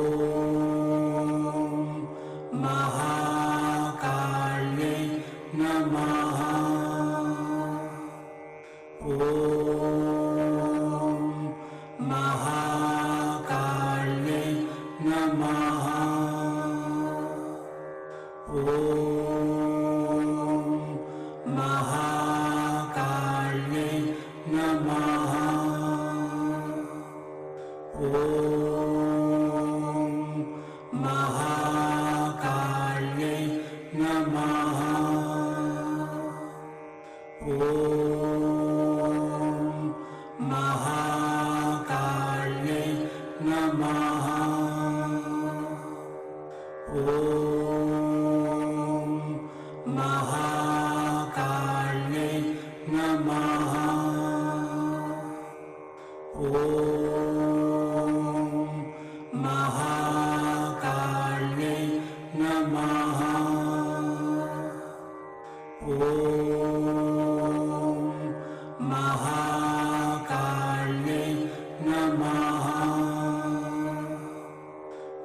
Senhor. Oh.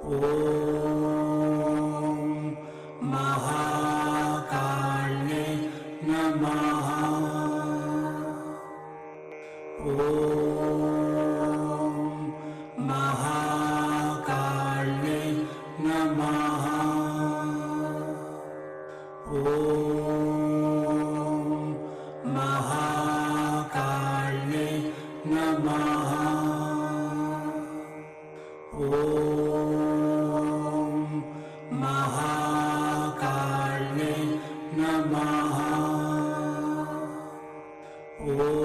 Oh. Oh.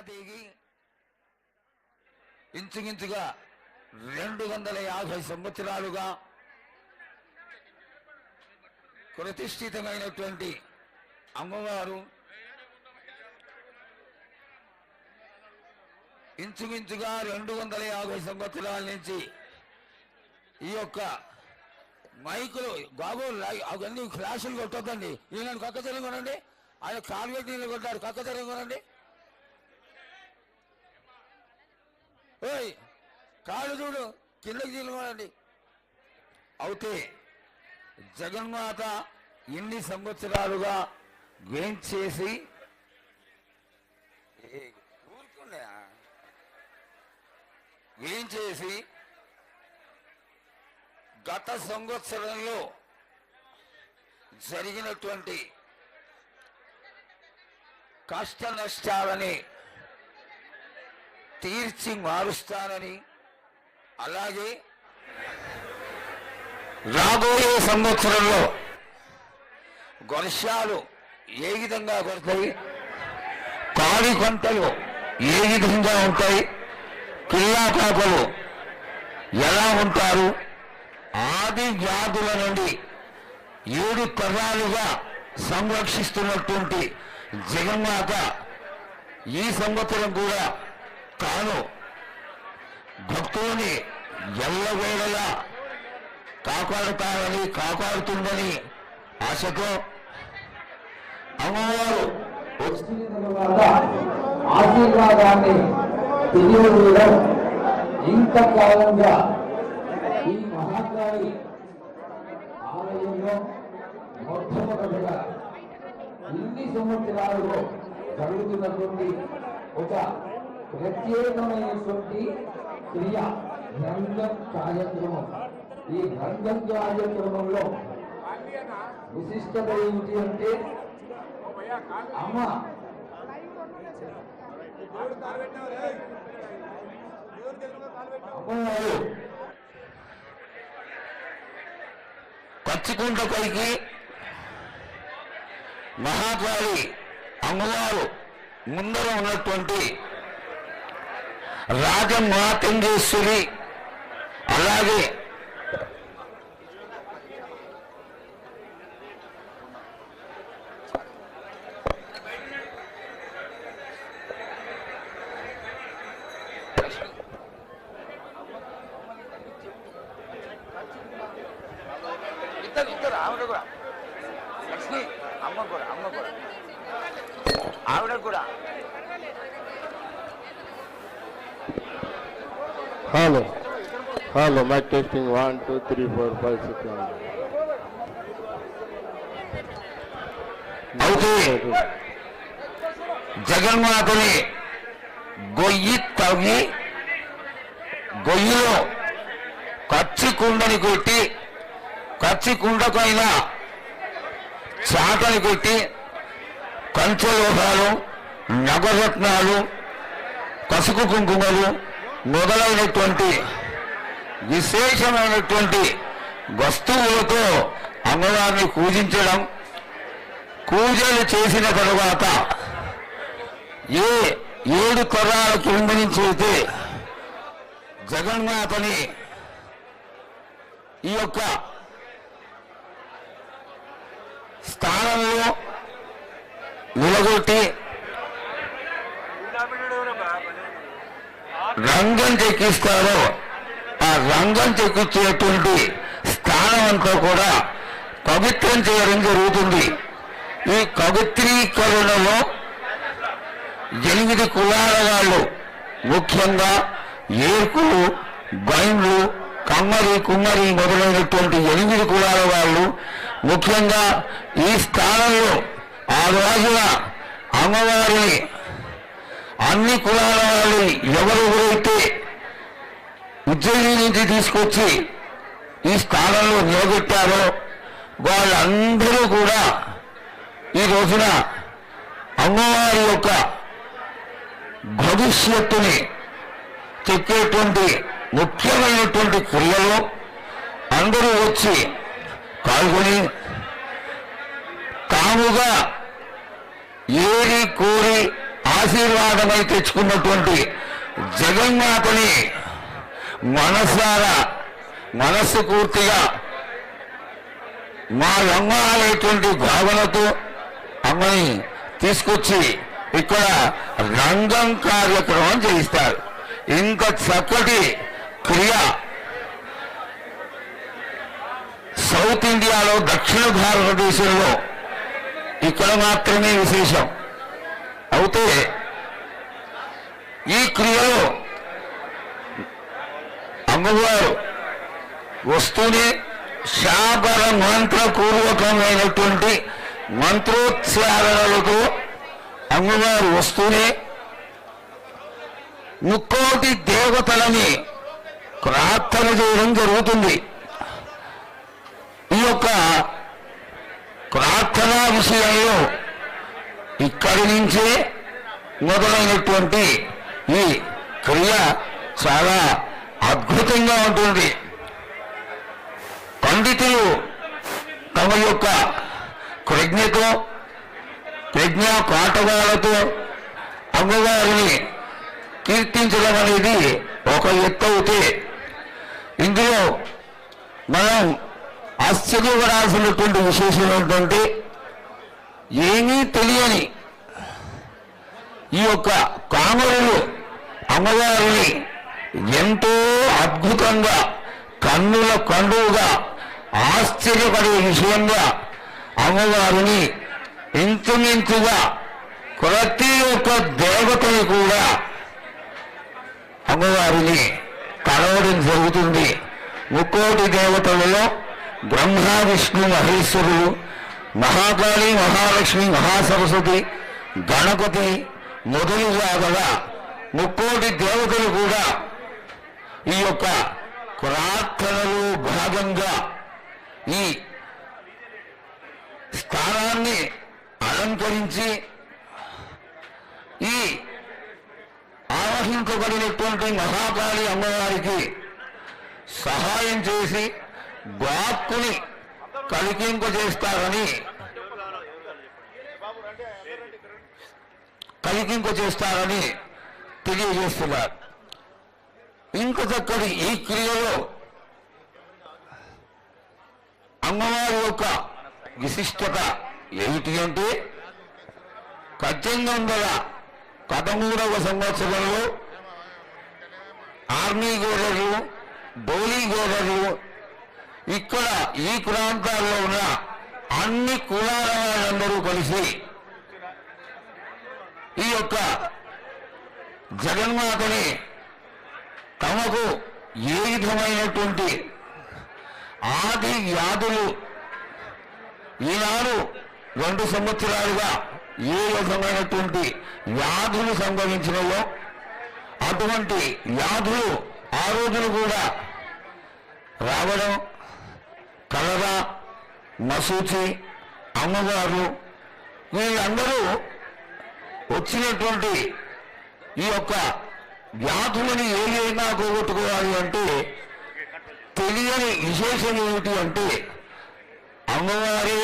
Kalikadevi ఇంచుమించుగా రెండు వందల యాభై సంవత్సరాలుగా ప్రతిష్ఠితమైనటువంటి అమ్మవారు ఇంచుమించుగా రెండు వందల యాభై సంవత్సరాల నుంచి ఈ యొక్క మైకులు బాబు అవన్నీ క్లాసులు కొట్టొద్దండి. ఈయన కక్క తెరం కొనండి. ఆయన కాలు నీళ్ళు కొట్టారు కక్క తెరం కొనండి. ఓయ్ కాళ్ళు చూడు కిందకి తీసుకోనండి అవుతే జగన్మాత ఇన్ని సంవత్సరాలుగా వేంచేసి వేంచేసి గత సంవత్సరంలో జరిగినటువంటి కష్ట నష్టాలని తీర్చి మారుస్తానని. అలాగే రాబోయే సంవత్సరంలో వర్షాలు ఏ విధంగా పడతాయి పాడి పంటలు ఏ విధంగా ఉంటాయి? పిల్లా ఎలా ఉంటారు? ఆది జాతుల నుండి ఏడు తరాలుగా సంరక్షిస్తున్నటువంటి జగన్మాత ఈ సంవత్సరం కూడా తాను భక్తులని ఎల్లవేళలా కాపాడుతానని కాపాడుతుందని ఆశతో అమ్మవారు వచ్చిన తర్వాత ఆశీర్వాదాన్ని తెలియజేయడం ఇంతకాలంగా ఈ మహాకాళి ఆలయంలో మొట్టమొదటిగా ఇన్ని సంవత్సరాలలో జరుగుతున్నటువంటి ఒక ప్రత్యేకమైనటువంటి క్రియ రంగం కార్యక్రమం ఈ రంగం కార్యక్రమంలో విశిష్టత ఏమిటి అంటే అమ్మ అమ్మవారు పచ్చికుంట పైకి మహాకాళి అమ్మవారు ముందర ఉన్నటువంటి రాజమాతంగేశ్వరి అలాగే. ఇద్దరు ఇద్దరు ఆవిడ కూడా లక్ష్మి అమ్మ కూడా అమ్మ కూడా ఆవిడ కూడా Hello. Hello hello my testing one two three four five six అయితే జగన్మాతని గొయ్యి తవ్వి గొయ్యిలో కచ్చి కుండని కొట్టి కచ్చి కుండకైన చాటని కొట్టి కంచలోహాలు నగరత్నాలు కసుకు కుంకుమలు మొదలైనటువంటి విశేషమైనటువంటి వస్తువులతో అమ్మవారిని పూజించడం పూజలు చేసిన తరువాత ఏ ఏడు తరాల కింద నుంచి అయితే జగన్మాతని ఈ యొక్క స్థానంలో నిలగొట్టి రంగం చెక్కిస్తారో ఆ రంగం చెక్కించేటువంటి స్థానం అంతా కూడా పవిత్రం చేయడం జరుగుతుంది. ఈ పవిత్రీకరణలో ఎనిమిది కులాల వాళ్ళు ముఖ్యంగా ఏర్కులు బైండ్లు కమ్మరి కుమ్మరి మొదలైనటువంటి ఎనిమిది కులాల వాళ్ళు ముఖ్యంగా ఈ స్థానంలో ఆ రోజున అమ్మవారిని అన్ని కులాల వాళ్ళు ఎవరెవరైతే ఉజ్జయిని నుంచి తీసుకొచ్చి ఈ స్థానంలో నిలబెట్టారో వాళ్ళందరూ కూడా ఈ రోజున అమ్మవారి యొక్క భవిష్యత్తుని చెక్కేటువంటి ముఖ్యమైనటువంటి క్రియలో అందరూ వచ్చి పాల్గొని తాముగా ఏరి కోరి ఆశీర్వాదమై తెచ్చుకున్నటువంటి జగన్మాతని మనసారా మనస్సు పూర్తిగా మా అమ్మ అనేటువంటి భావనతో అమ్మని తీసుకొచ్చి ఇక్కడ రంగం కార్యక్రమం చేయిస్తారు. ఇంత చక్కటి క్రియ సౌత్ ఇండియాలో దక్షిణ భారతదేశంలో ఇక్కడ మాత్రమే విశేషం. అయితే ఈ క్రియలో అమ్మవారు వస్తూనే శాపర మంత్రపూర్వకమైనటువంటి మంత్రోచ్చారణలతో అమ్మవారు వస్తూనే ముక్కోటి దేవతలని ప్రార్థన చేయడం జరుగుతుంది. ఈ యొక్క ప్రార్థనా విషయంలో ఇక్కడి నుంచే మొదలైనటువంటి ఈ క్రియ చాలా అద్భుతంగా ఉంటుంది. పండితులు తమ యొక్క ప్రజ్ఞతో ప్రజ్ఞా పాఠవాలతో అమ్మవారిని కీర్తించడం అనేది ఒక ఎత్తు అయితే ఇందులో మనం ఆశ్చర్యపడాల్సినటువంటి విశేషం ఏంటంటే ఏమీ తెలియని ఈ యొక్క కామరులు అమ్మవారిని ఎంతో అద్భుతంగా కన్నుల కండువుగా ఆశ్చర్యపడే విషయంగా అమ్మవారిని ఇంచుమించుగా ప్రతి ఒక్క దేవతని కూడా అమ్మవారిని కలవడం జరుగుతుంది. ముక్కోటి దేవతలలో బ్రహ్మ విష్ణు మహేశ్వరులు మహాకాళి మహాలక్ష్మి మహాసరస్వతి గణపతి మొదలు గల ముక్కోటి దేవతలు కూడా ఈ యొక్క ప్రార్థనలో భాగంగా ఈ స్థానాన్ని అలంకరించి ఈ ఆవహించబడినటువంటి మహాకాళి అమ్మవారికి సహాయం చేసి బాక్కుని కలికింపజేస్తారని కలికింపజేస్తారని తెలియజేస్తున్నారు. ఇంకొకటి ఈ క్రియలో అమ్మవారి యొక్క విశిష్టత ఏమిటి అంటే పద్దెనిమిది వందల పదమూడవ సంవత్సరంలో ఆర్మీ గోడర్లు డోలీ గోడర్లు ఇక్కడ ఈ ప్రాంతాల్లో ఉన్న అన్ని కులాల వాళ్ళందరూ కలిసి ఈ యొక్క జగన్మాతని తమకు ఏ విధమైనటువంటి ఆది వ్యాధులు ఈనాడు రెండు సంవత్సరాలుగా ఏ విధమైనటువంటి వ్యాధులు సంభవించినవో అటువంటి వ్యాధులు ఆ రోజులు కూడా రావడం కలర మసూచి అమ్మగారు వీళ్ళందరూ వచ్చినటువంటి ఈ యొక్క వ్యాధులని ఏదైనా పోగొట్టుకోవాలి అంటే తెలియని విశేషం ఏమిటి అంటే అమ్మవారే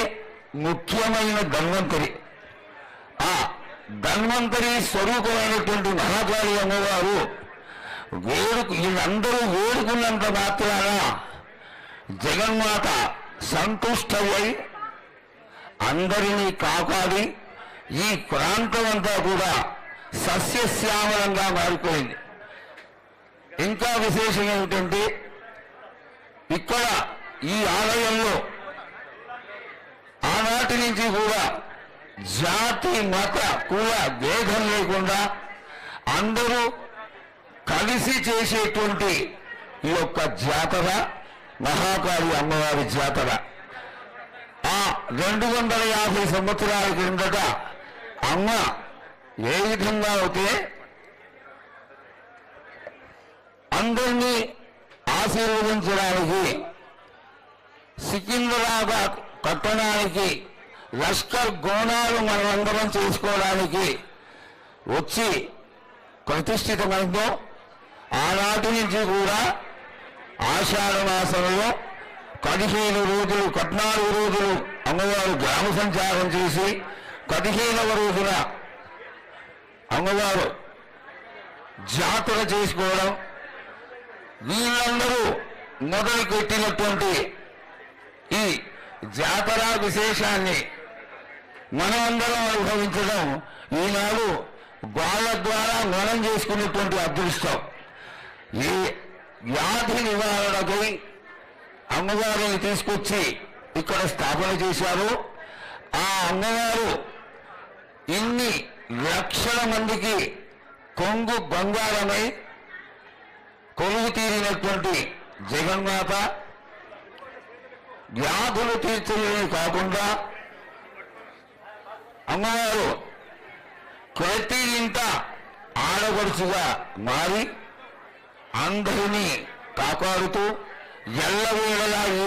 ముఖ్యమైన ధన్వంతరి. ఆ ధన్వంతరి స్వరూపమైనటువంటి మహాకాళి అమ్మవారు వేడుకు వీళ్ళందరూ వేడుకున్నంత మాత్రాన జగన్మాత సంతుష్టమై అందరినీ కాపాడి ఈ ప్రాంతం అంతా కూడా సస్యశ్యామలంగా మారిపోయింది. ఇంకా విశేషం ఏమిటంటే ఇక్కడ ఈ ఆలయంలో ఆనాటి నుంచి కూడా జాతి మత కుల భేదం లేకుండా అందరూ కలిసి చేసేటువంటి ఈ యొక్క జాతర మహాకాళి అమ్మవారి జాతర. ఆ రెండు వందల యాభై సంవత్సరాల క్రిందట అమ్మ ఏ విధంగా అయితే అందరినీ ఆశీర్వదించడానికి సికింద్రాబాద్ పట్టణానికి లష్కర్ గోణాలు మనమందరం చేసుకోవడానికి వచ్చి ప్రతిష్ఠితమైందో ఆనాటి నుంచి కూడా ఆషాఢ మాసంలో పదిహేను రోజులు పద్నాలుగు రోజులు అమ్మవారు గ్రామ సంచారం చేసి పదిహేనవ రోజున అమ్మవారు జాతర చేసుకోవడం వీళ్ళందరూ మొదలుపెట్టినటువంటి ఈ జాతర విశేషాన్ని మనమందరం అనుభవించడం ఈనాడు వాళ్ళ ద్వారా మనం చేసుకున్నటువంటి అదృష్టం. ఈ వ్యాధి నివారణకై అమ్మవారిని తీసుకొచ్చి ఇక్కడ స్థాపన చేశారు. ఆ అమ్మవారు ఇన్ని లక్షల మందికి కొంగు బంగారమై కొలువు తీరినటువంటి జగన్మాత వ్యాధులు తీర్చడమే కాకుండా అమ్మవారు ప్రతి ఇంట ఆడపడుచుగా మారి అందరినీ కాపాడుతూ ఎల్లవేళలా